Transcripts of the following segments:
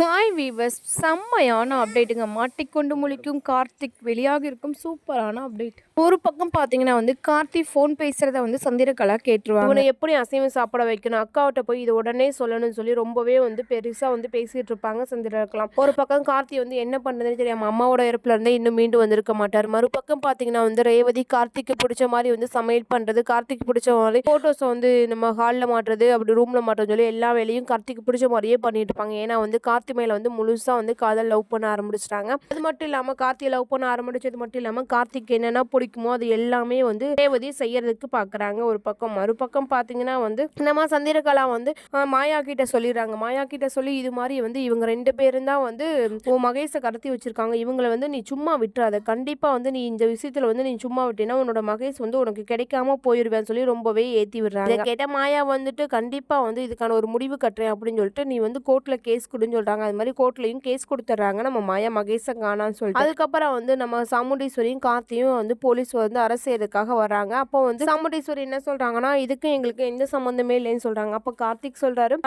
Hi viewers செம்மையான அப்டேட்டுங்க மாட்டிக்கொண்டு முழிக்கும் கார்த்திக் வெளியாக இருக்கும் சூப்பரான அப்டேட் ஒரு பக்கம் பார்த்தீங்கன்னா வந்து கார்த்திக் ஃபோன் பேசுகிறத வந்து சந்திரகலா கேட்டுருவாங்க. உன்னை எப்படி அசைவம் சாப்பிட வைக்கணும்? அக்காவிட்ட போய் இது உடனே சொல்லணும்னு சொல்லி ரொம்பவே வந்து பெருசாக வந்து பேசிகிட்டு இருப்பாங்க சந்திரகலாம் ஒரு பக்கம் கார்த்தி வந்து என்ன பண்ணுறதுன்னு தெரியாம அம்மாவோட இறப்புல இருந்தே இன்னும் மீண்டு வந்திருக்க மாட்டார். மறுபக்கம் பார்த்தீங்கன்னா வந்து ரேவதி கார்த்திக்கு பிடிச்ச மாதிரி வந்து சமையல் பண்ணுறது கார்த்திக் பிடிச்ச மாதிரி ஃபோட்டோஸை வந்து நம்ம ஹாலில் மாட்டுறது அப்படி ரூமில் மாட்டுறது சொல்லி எல்லா வேலையும் கார்த்திக்கு பிடிச்ச மாதிரியே பண்ணிட்டு இருப்பாங்க. ஏன்னா வந்து கார்த்தி மேலே வந்து முழுசாக வந்து காதல் லவ் பண்ண ஆரம்பிச்சிட்டாங்க. அது மட்டும் இல்லாமல் கார்த்தியை லவ் பண்ண ஆரம்பிச்சது மட்டும் இல்லாமல் கார்த்திக் என்னென்ன பிடிக்குமோ அது எல்லாமே வந்து ரேவதி செய்யறதுக்கு பார்க்குறாங்க ஒரு பக்கம். மறுபக்கம் பார்த்தீங்கன்னா வந்து நம்ம சந்திரகலா வந்து மாயா கிட்ட சொல்லிடுறாங்க. மாயா கிட்ட சொல்லி இது மாதிரி வந்து இவங்க ரெண்டு பேரும் தான் வந்து உன் மகேஷை கடத்தி வச்சிருக்காங்க. இவங்களை வந்து நீ சும்மா விட்டுறாத. கண்டிப்பாக வந்து நீ இந்த விஷயத்தில் வந்து நீ சும்மா விட்டீங்கன்னா உன்னோட மகேஷ் வந்து உனக்கு கிடைக்காம போயிருவேன்னு சொல்லி ரொம்பவே ஏற்றி விடுறாங்க. இதை கேட்ட மாயா வந்துட்டு கண்டிப்பாக வந்து இதுக்கான ஒரு முடிவு கட்டுறேன் அப்படின்னு சொல்லிட்டு நீ வந்து கோர்ட்டில் கேஸ் கொடுன்னு சொல்கிறாங்க அது மாதிரி கோர்ட்லையும் கேஸ் கொடுத்துட்றாங்க நம்ம மாயா மகேஷை காணான்னு சொல்லிட்டு. அதுக்கப்புறம் வந்து நம்ம சாமுண்டீஸ்வரியும் கார்த்தியும் வந்து போலீஸ் வந்து அரசு செய்யறதுக்காக வராங்க அப்போ வந்து சாமுண்டீஸ்வரி என்ன சொல்கிறாங்கன்னா இதுக்கு எங்களுக்கு எந்த சம்மந்தமே இல்லைன்னு சொல்கிறாங்க அப்போ கார்த்திக் சொல்கிறாரு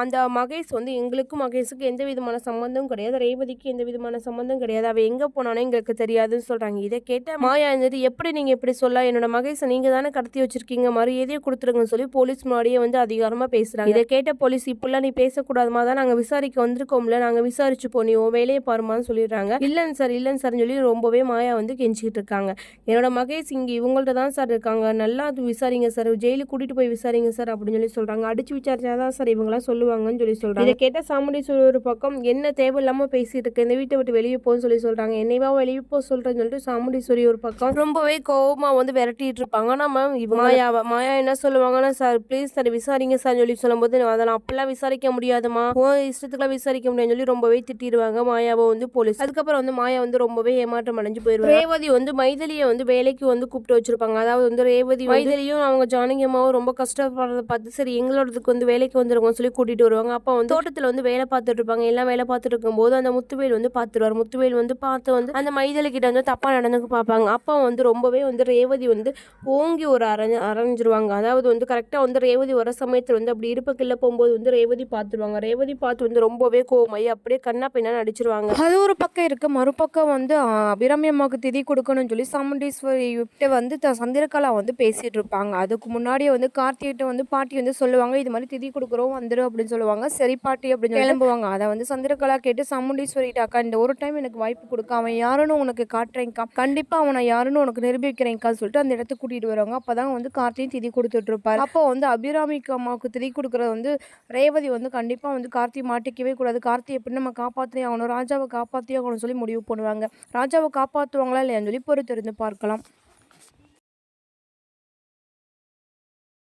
அந்த மகேஷ் வந்து எங்களுக்கும் மகேஷுக்கு எந்த விதமான சம்மந்தமும் கிடையாது. ரேவதிக்கு எந்த விதமான சம்மந்தம் கிடையாது. அவ எங்கே போனானே எங்களுக்கு தெரியாதுன்னு சொல்கிறாங்க இதை கேட்ட மாயா இருந்தது எப்படி நீங்கள் இப்படி சொல்ல? என்னோட மகேஷை நீங்கள் தானே கடத்தி வச்சிருக்கீங்க. மரியாதையை கொடுத்துருங்கன்னு சொல்லி போலீஸ் முன்னாடியே வந்து அதிகாரமாக பேசுகிறாங்க இதை கேட்ட போலீஸ் இப்படிலாம் நீ பேசக்கூடாதுமா? தான் நாங்கள் விசாரிக்க வந்திருக்கோம்ல நாங்கள் விசாரிச்சு போ நீ உன் வேலையை பாருமான்னு சொல்லிடுறாங்க. இல்லைன்னு சார் இல்லைன்னு சார்னு சொல்லி ரொம்பவே மாயா வந்து கெஞ்சிக்கிட்டு இருக்காங்க. என்னோட மகேஷ் இங்கே இவங்கள்ட்ட தான் சார் இருக்காங்க. நல்லா அது விசாரிங்க சார் ஜெயிலுக்கு கூட்டிட்டு போய் விசாரிங்க சார் அப்படின்னு சொல்லி சொல்றாங்க. அடிச்சு விசாரிச்சா தான் சார் இவங்களாம் சொல்லுவாங்கன்னு சொல்லி சொல்றாங்க. இதை கேட்ட சாமுண்டீஸ்வரர் ஒரு பக்கம் என்ன தேவையில்லாம பேசிட்டு இருக்கு. இந்த வீட்டை விட்டு வெளியே போன்னு சொல்லி சொல்றாங்க. என்னைவா வெளியே போக சொல்றேன்னு சொல்லிட்டு சாமுண்டீஸ்வரி ஒரு பக்கம் ரொம்பவே கோவமா வந்து விரட்டிட்டு இருப்பாங்க. நம்ம இவ மாயாவை மாயா என்ன சொல்லுவாங்கன்னா சார் ப்ளீஸ் சார் விசாரிங்க சார் சொல்லி சொல்லும்போது அதெல்லாம் அப்பெல்லாம் விசாரிக்க முடியாதுமா ஓ இஷ்டத்துக்குலாம் விசாரிக்க முடியாதுன்னு சொல்லி ரொம்பவே திட்டிடுவாங்க. மாயாவை வந்து போலீஸ் அதுக்கப்புறம் வந்து மாயா வந்து ரொம்பவே ஏமாற்றம் அடைஞ்சு போயிருவாங்க ரேவதி வந்து மைதலியை வந்து வேலைக்கு வந்து கூப்பிட்டு வச்சிருப்பாங்க. அதாவது வந்து ரேவதி மைதலியும் அவங்க ஜானகி அம்மாவும் ரொம்ப கஷ்டப்படுறத பார்த்து சரி எங்களோடதுக்கு வந்து வேலைக்கு வந்துருக்கோம்னு சொல்லி கூட்டிட்டு வருவாங்க. அப்போ வந்து தோட்டத்தில் வந்து வேலை பார்த்துட்டு இருப்பாங்க. எல்லாம் வேலை பார்த்துட்டு இருக்கும்போது அந்த முத்துவேல் வந்து பார்த்துருவார். முத்துவேல் வந்து பார்த்து வந்து அந்த மைதலி கிட்ட வந்து தப்பாக நடந்துக்கு பார்ப்பாங்க. அப்போ வந்து ரொம்பவே வந்து ரேவதி வந்து ஓங்கி ஒரு அரைஞ்சு அரைஞ்சிருவாங்க. அதாவது வந்து கரெக்டாக வந்து ரேவதி வர சமயத்தில் வந்து அப்படி இருப்பக்கில்ல போகும்போது வந்து ரேவதி பார்த்துருவாங்க. ரேவதி பார்த்து வந்து ரொம்பவே கோமை அப்படியே கண்ணா பின்னா அடிச்சிருவாங்க. அது ஒரு பக்கம் இருக்கு. மறுபக்கம் வந்து ஆ, அபிராமி அம்மாவுக்கு திதி கொடுக்கணும்னு சொல்லி சாமுண்டீஸ்வரி கிட்ட வந்து த- சந்திரகலா வந்து பேசிட்டு இருப்பாங்க. அதுக்கு முன்னாடியே வந்து கார்த்திகிட்ட வந்து பாட்டி வந்து சொல்லுவாங்க இது மாதிரி திதி கொடுக்குறோம் வந்துடும் அப்படின்னு சொல்லுவாங்க. சரி பாட்டி அப்படின்னு கிளம்புவாங்க. அதை வந்து சந்திரகலா கேட்டு சாமுண்டீஸ்வரிட்ட அக்கா இந்த ஒரு டைம் எனக்கு வாய்ப்பு கொடுக்க. அவன் யாருன்னு உனக்கு காட்டுறேன்க்கா. கண்டிப்பா அவனை யாருன்னு உனக்கு நிரூபிக்கிறேன்க்கா சொல்லிட்டு அந்த இடத்துக்கு கூட்டிட்டு வருவாங்க. அப்பதான் வந்து கார்த்தியும் திதி கொடுத்துட்டு இருப்பாரு. அப்போ வந்து அபிராமிக்கு அம்மாவுக்கு திதி கொடுக்குறது வந்து ரேவதி வந்து கண்டிப்பா வந்து கார்த்தி மாட்டிக்கவே கூடாது. கார்த்தி எப்படி நம்ம காப்பாற்றே ஆகணும்? ராஜாவை காப்பாற்றியே ஆகணும்னு சொல்லி முடிவு பண்ணுவாங்க. ராஜாவை காப்பாற்றுவாங்களா இல்லையான்னு சொல்லி பொறுத்திருந்து பார்க்கலாம்.